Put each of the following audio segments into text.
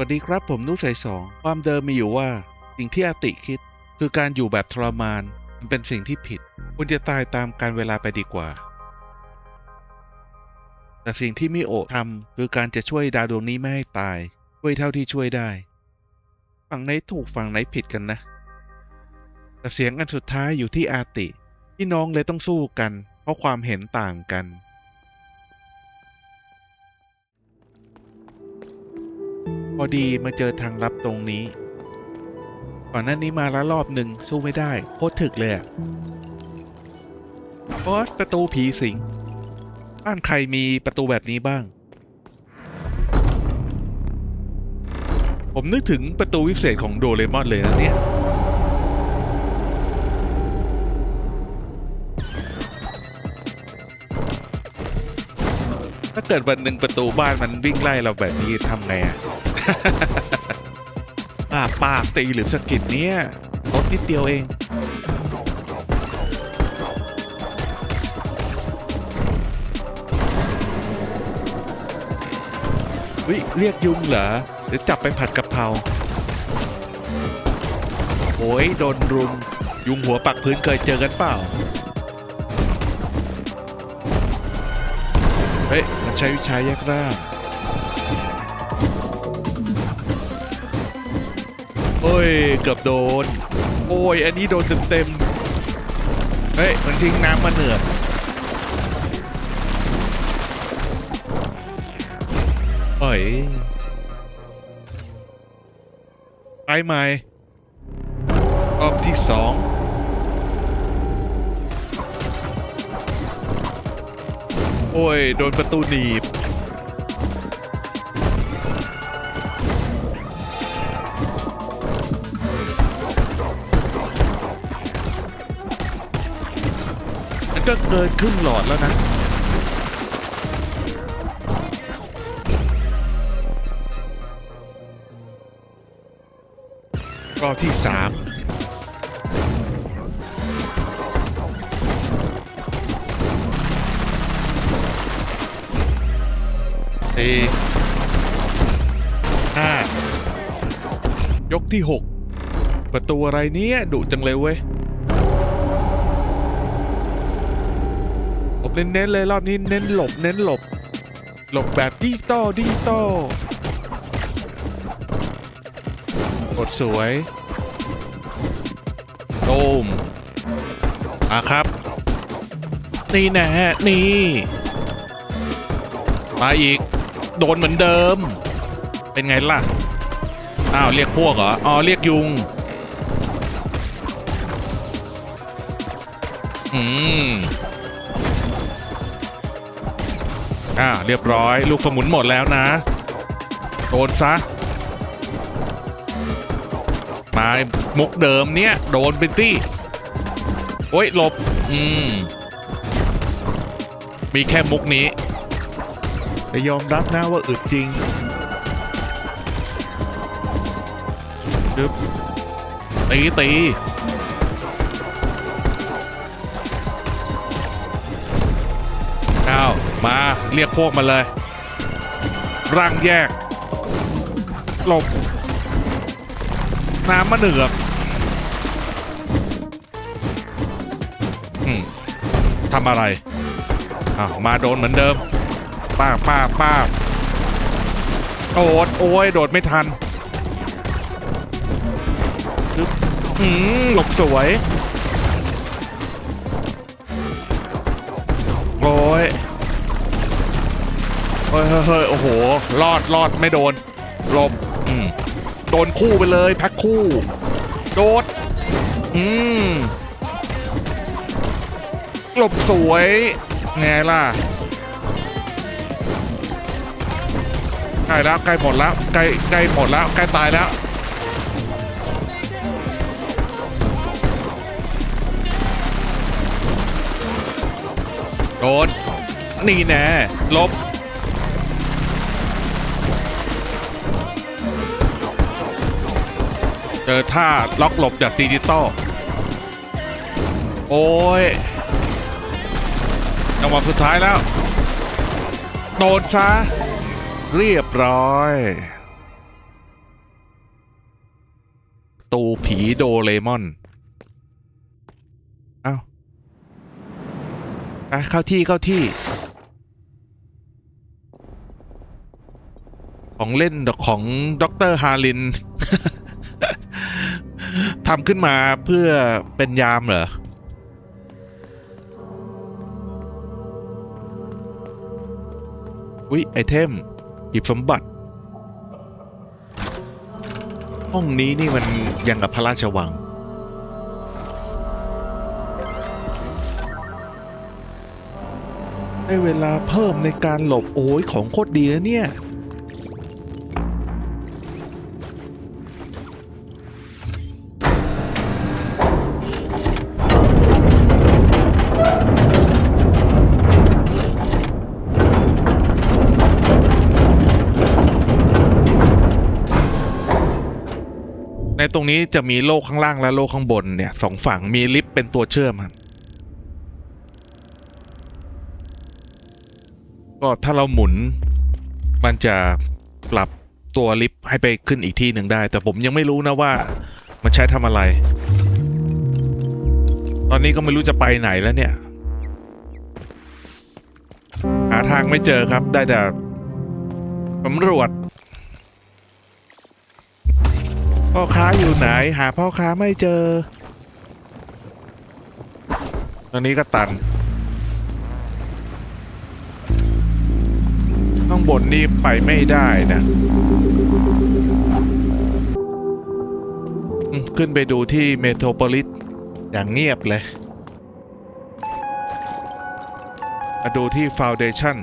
วัสดีครับผมนุสัยสอง ความเดิมมีอยู่ว่า สิ่งที่อาติคิด คือการอยู่แบบทรมาน มันเป็นสิ่งที่ผิด คุณจะตายตามการเวลาไปดีกว่า แต่สิ่งที่มิโอะทำคือการจะช่วยดาวดวงนี้ไม่ให้ตาย ช่วยเท่าที่ช่วยได้ ฝั่งไหนถูกฝั่งไหนผิดกันนะ แต่เสียงอันสุดท้ายอยู่ที่อาติพี่น้องเลยต้องสู้กัน เพราะความเห็นต่างกัน พอดีมาเจอทางลับตรงนี้ ก่อนหน้านี้มาแล้วรอบหนึ่งสู้ไม่ได้โคตรถึกเลยอะบอสประตูผีสิง บ้านใครมีประตูแบบนี้บ้าง ผมนึกถึงประตูวิเศษของโดเรมอนเลยนะเนี่ยถ้าเกิดวันหนึ่งประตูบ้านมันวิ่งไล่เราแบบนี้ทำไงอะ ปากปากตีหรือสะกิดเนี่ยลดนิดเดียวเองวิเรียกยุงเหรอเดี๋ยวจับไปผัดกะเพราโอ้ยโดนรุม ยุงหัวปักพื้นเคยเจอกันเปล่า เฮ้ย มันใช้วิชาแยกร่าง ย เกือบโดน โอ้ย อันนี้โดนเต็มๆเฮ้ย มันทิ้งน้ำมาเหนือกเฮ้ยไปไหมรอบที่สองโอ้ย โดนประตูหนีบ ก็เกินครึ่งหลอดแล้วนะ รอบที่สามสี่ห้ายกที่หกประตูอะไรเนี้ยดุจังเลยเว้ย ผม เน้นๆเลยรอบนี้เน้นหลบเน้นหลบ หลบแบบดิจิตอลดิจิตอลกดสวยโดมอะครับ นี่นะฮะนี่ มาอีก โดนเหมือนเดิม เป็นไงล่ะ อ้าว เรียกพวกเหรอ อ๋อ เรียกยุง อืม อ่าเรียบร้อย ลูกสมุนหมดแล้วนะ โดนซะมามุกเดิมเนี้ยโดนไปสิโอ้ยหลบ อืม มีแค่มุกนี้แต่ยอมรับนะว่าอึดจริงดึบตีตี มาเรียกพวกมาเลย ร่างแยกหลบ น้ำมะเหนือกทำอะไรอ้าวมาโดนเหมือนเดิม ป้าป้าป้าโดดโอ้ย โดดไม่ทันจึ๊บอืมหลบสวย เฮ้ยโอ้โห รอดรอดไม่โดนหลบอืมโดนคู่ไปเลยแพ็คคู่ โดด อืมหลบสวย ไงล่ะใกล้แล้วใกล้หมดแล้วใกล้ใกล้หมดแล้วใกล้ตายแล้วโดนนี่แน่ลบ เจอท่าล็อกหลบจากดิจิตอลโอ้ยจังหวะสุดท้ายแล้ว โดนซะ เรียบร้อย ตูผีโดเรมอน เอ้าเข้าที่เข้าที่ ของเล่นของด็อกเตอร์ฮาริน ทำขึ้นมาเพื่อเป็นยามเหรออุ๊ยไอเทมหยิบสมบัติ ห้องนี้นี่มันยังกับพระราชวังได้เวลาเพิ่มในการหลบ โอ้ยของโคตรดีนะเนี่ย ตรงนี้จะมีโลกข้างล่างและโลกข้างบนเนี่ยสองฝั่งมีลิฟต์เป็นตัวเชื่อมครับก็ถ้าเราหมุนมันจะปรับตัวลิฟต์ให้ไปขึ้นอีกที่หนึ่งได้ แต่ผมยังไม่รู้นะว่ามันใช้ทำอะไร ตอนนี้ก็ไม่รู้จะไปไหนแล้วเนี่ย หาทางไม่เจอครับได้แต่สำรวจ พ่อค้าอยู่ไหน หาพ่อค้าไม่เจอตอนนี้ก็ตัน ข้างบนนี่ไปไม่ได้นะขึ้นไปดูที่เมโทรโพลิสอย่างเงียบเลย มาดูที่ฟาวเดชั่น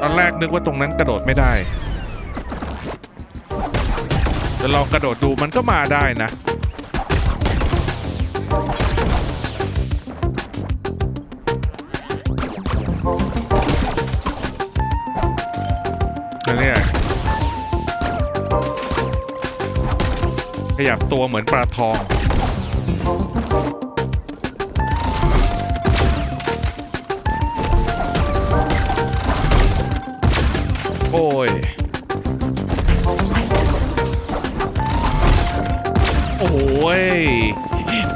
ตอนแรกนึกว่าตรงนั้นกระโดดไม่ได้ จะลองกระโดดดูมันก็มาได้นะเนี่ยขยับตัวเหมือนปลาทองโอ้ย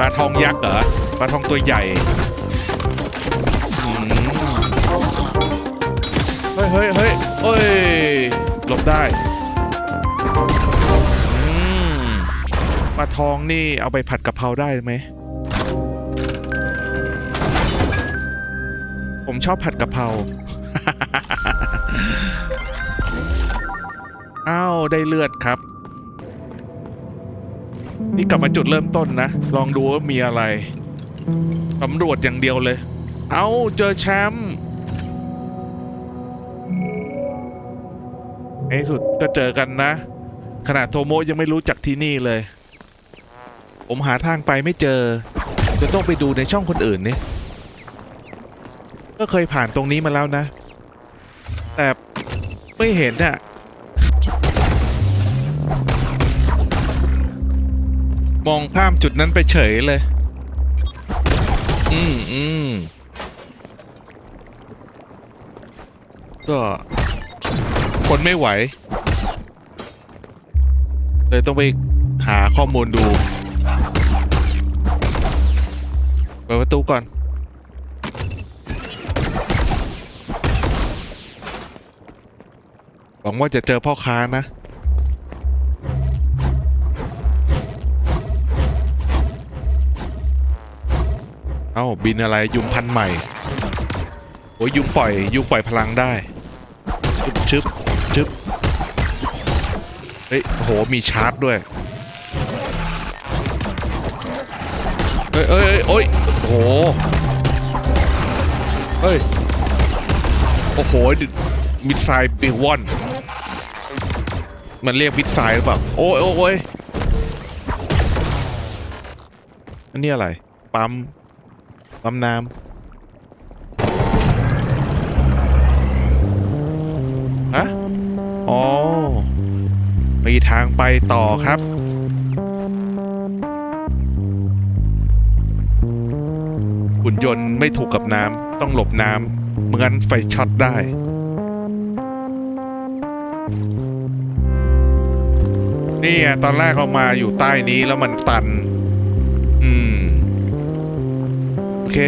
าทองยักษ์เหรอปลาทองตัวใหญ่เฮ้ยเฮ้ยเฮ้ยเฮ้ยหลบได้ปลาทองนี่เอาไปผัดกะเพราได้ไหม ผมชอบผัดกะเพราอ้าวได้เลือดครับ นี่กลับมาจุดเริ่มต้นนะ ลองดูว่ามีอะไรสำรวจอย่างเดียวเลย เอาเจอแชมป์ในที่สุดก็เจอกันนะ ขนาดโทโมยังไม่รู้จักที่นี่เลย ผมหาทางไปไม่เจอ จะต้องไปดูในช่องคนอื่นนี่ก็เคยผ่านตรงนี้มาแล้วนะ แต่ไม่เห็นอะ มองข้ามจุดนั้นไปเฉยเลย อืมอืมก็คนไม่ไหว เลยต้องไปหาข้อมูลดู เปิดประตูก่อน หวังว่าจะเจอพ่อค้านะาบินอะไรยุงพันใหม่โอ้ยยุงปล่อยยุงปล่อยพลังได้ชึบชึบชึบเฮ้ยโอ้โหมีชาร์จด้วยเอ้ยเอ้ยเอ้ยโอ้ยโหเฮ้ยโอ้โหมิดไซล์ปิวอนมันเรียกมิดไซล์หรือเปล่าโอ้ยโอ้ยอันนี้อะไรปั๊ม ปั๊มน้ำฮะอ๋อมีทางไปต่อครับหุ่นยนต์ไม่ถูกกับน้ำต้องหลบน้ำไม่งั้นไฟช็อตได้นี่ไงตอนแรกเรามาอยู่ใต้นี้แล้วมันตัน เค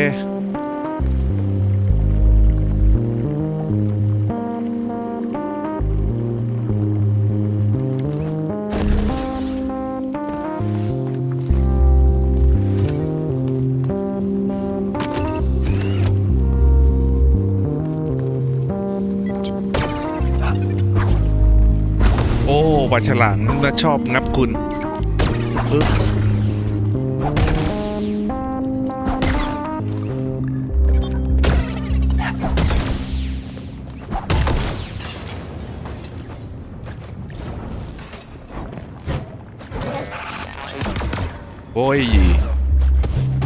โอ้บัตรฉลังน่าชอบงับคุณปึ๊บ โอ้ย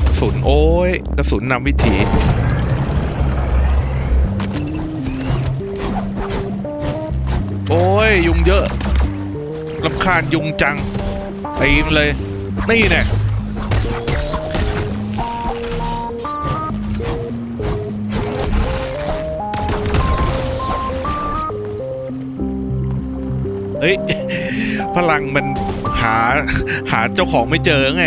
กระสุนโอ้ยกระสุนนำวิถีโอ้ย ยุงเยอะลำคาญยุงจังตีมเลย นี่แน่เฮ้ย พลังมัน หาหาเจ้าของไม่เจอไง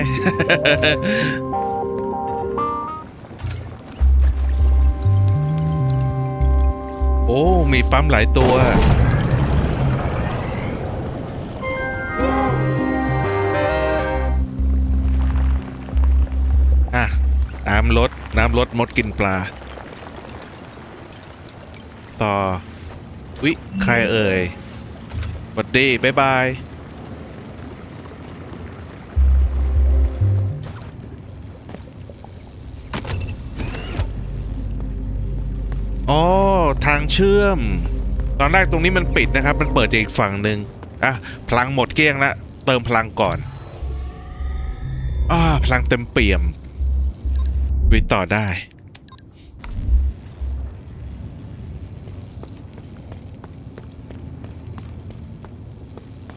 โอ้ มีปั๊มหลายตัว อะ น้ำลด น้ำลดมดกินปลา ต่อ วิ ใครเอ่ยสวัสดีบ๊ายบาย อ๋อทางเชื่อม ตอนแรกตรงนี้มันปิดนะครับ มันเปิดจากอีกฝั่งหนึ่งอะพลังหมดเกลี้ยงล้วเติมพลังก่อนอ่าพลังเต็มเปี่ยมวิต่อได้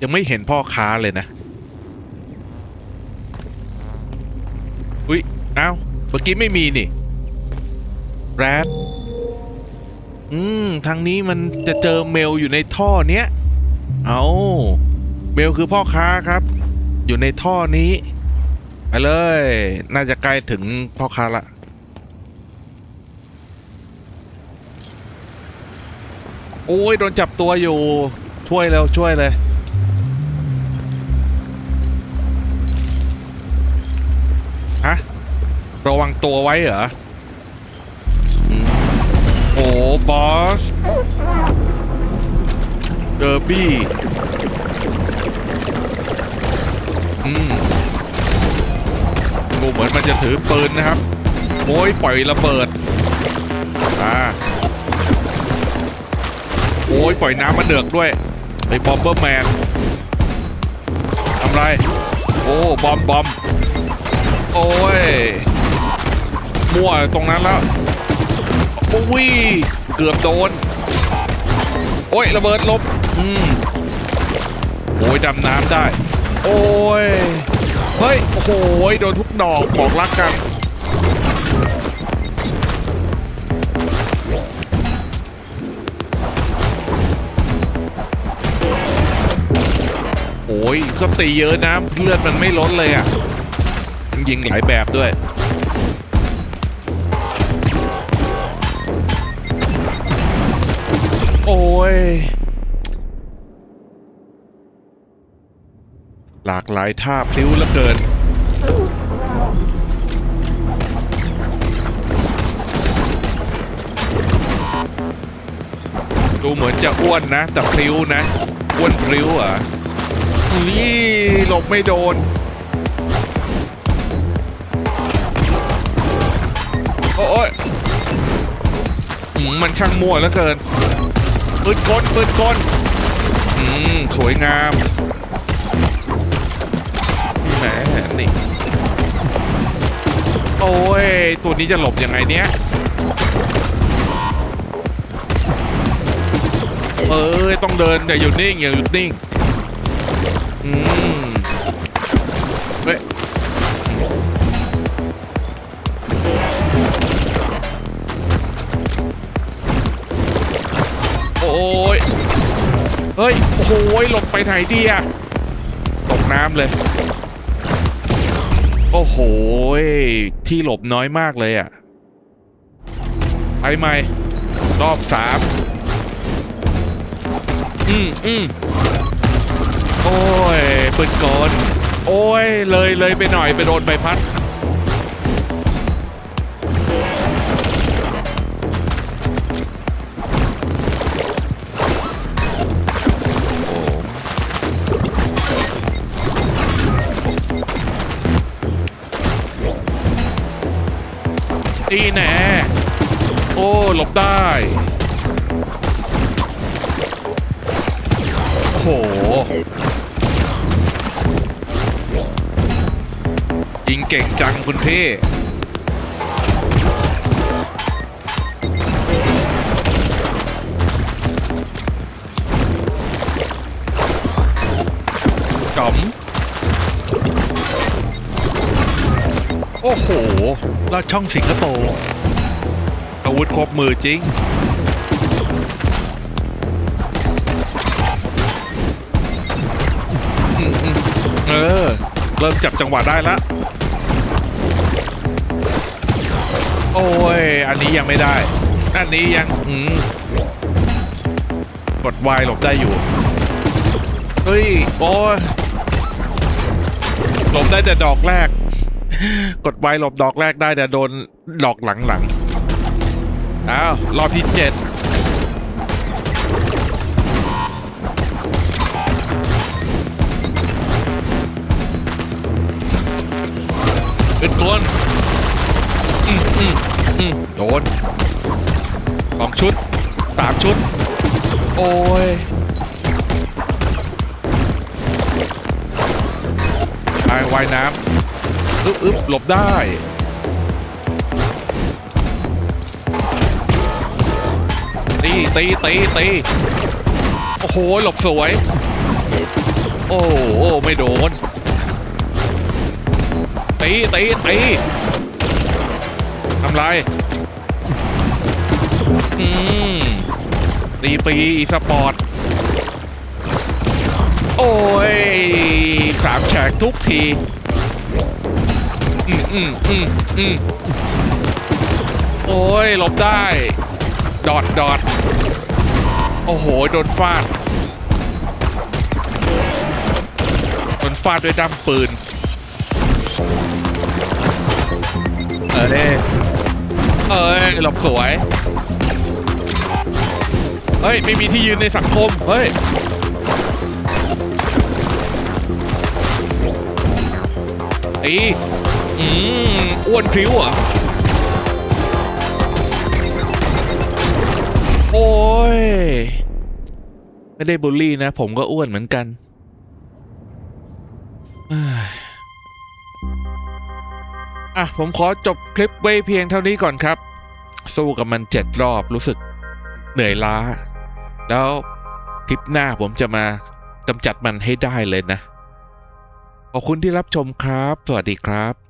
ยังไม่เห็นพ่อค้าเลยนะ อุ๊ย เอ้า เมื่อกี้ไม่มีนี่ แรด อืม ทางนี้มันจะเจอเมลอยู่ในท่อเนี้ย เอาเมลคือพ่อค้าครับ อยู่ในท่อนี้ไปเลย น่าจะใกล้ถึงพ่อค้าละโอ้ยโดนจับตัวอยู่ ช่วยแล้วช่วยเลยฮะระวังตัวไว้เหรอ บอส เดอร์บี้อืมดูเหมือนมันจะถือปืนนะครับโอ้ยปล่อยระเบิด อ่า โอ้ยปล่อยน้ำมาเดือกด้วย ไอ้บอมเบอร์แมนทำไร โอ้ บอมบอม โอ้ย มั่วตรงนั้นแล้วโอ้ย เกือบโดน โอ้ย ระเบิดลบ อืมโอ้ย ดำน้ำได้ โอ้ย เฮ้ย โอ้โหโดนทุกดอกบอกรักกัน โอ้ยก็ตีเยอะนะเลือดมันไม่ลดเลยอะยิงหลายแบบด้วย ย หลากหลายท่าพลิ้วเหลือเกินดูเหมือนจะอ้วนนะ แต่พลิ้วนะอ้วนพลิ้วอะนี่หลบไม่โดนโอ้ยมมันช่างมั่วเหลือเกิน ปืนกลปืนกลอืม สวยงามแหมนี่โอ้ย ตัวนี้จะหลบยังไงเนี้ยเอ้ย ต้องเดินอย่าหยุดนิ่งอย่าหยุดนิ่ง อืม โอ้ยหหลบไปไหนดีอะตกน้ำเลย โอ้โห ที่หลบน้อยมากเลยอะไปใหม่ รอบสามอืมอืมโอ้ยปืนกลโอ้ย เลยเลยไปหน่อยไปโดนใบพัด นี่แน่โอ้หลบได้ โอ้โห ยิงเก่งจังคุณพี่ ลอดช่องสิงคโปร์อาวุธครบมือจริงอเออ เริ่มจับจังหวะได้แล้วโอ้ย อันนี้ยังไม่ได้ อันนี้ยัง อืมกดวายหลบได้อยู่ เฮ้ย โอ้ยหลบได้แต่ดอกแรก กดไวหลบดอกแรกได้แต่โดนดอกหลังๆอ้าวรอบที่เจ็ดเป็นตัวอืมอืมอืมโดนสองชุดสามชุด โอ้ยไปว่ายน้ำ อึ๊บอึ๊บหลบได้ตีตีตีตีโอ้โหหลบสวย โอ้โหไม่โดนตีตีตีทำไรอืมตีปีอีสปอร์ต โอ้ยสามแฉกทุกที อืมอืมอืมอืมโอ้ยหลบได้ ดอดดอดโอ้โห โดนฟาด โดนฟาดด้วยด้ามปืน เออเด้เอ้ยหลบสวย เฮ้ย ไม่มีที่ยืนในสังคม เฮ้ยอี อืมอ้วนพริ้วอะโอ้ย ไม่ได้บูลลี่นะ ผมก็อ้วนเหมือนกัน อะ ผมขอจบคลิปไว้เพียงเท่านี้ก่อนครับ สู้กับมันเจ็ดรอบรู้สึกเหนื่อยล้า แล้วคลิปหน้าผมจะมากำจัดมันให้ได้เลยนะ ขอบคุณที่รับชมครับ สวัสดีครับ